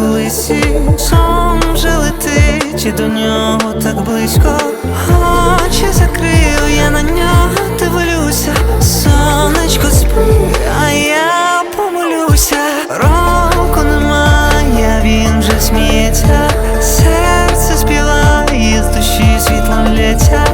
коли сім сом летить чи до нього так близько. Очі закрию, я на нього дивлюся, сонечко спи, а я помолюся, року немає, він же сміється, серце співає, з душі світлом лється.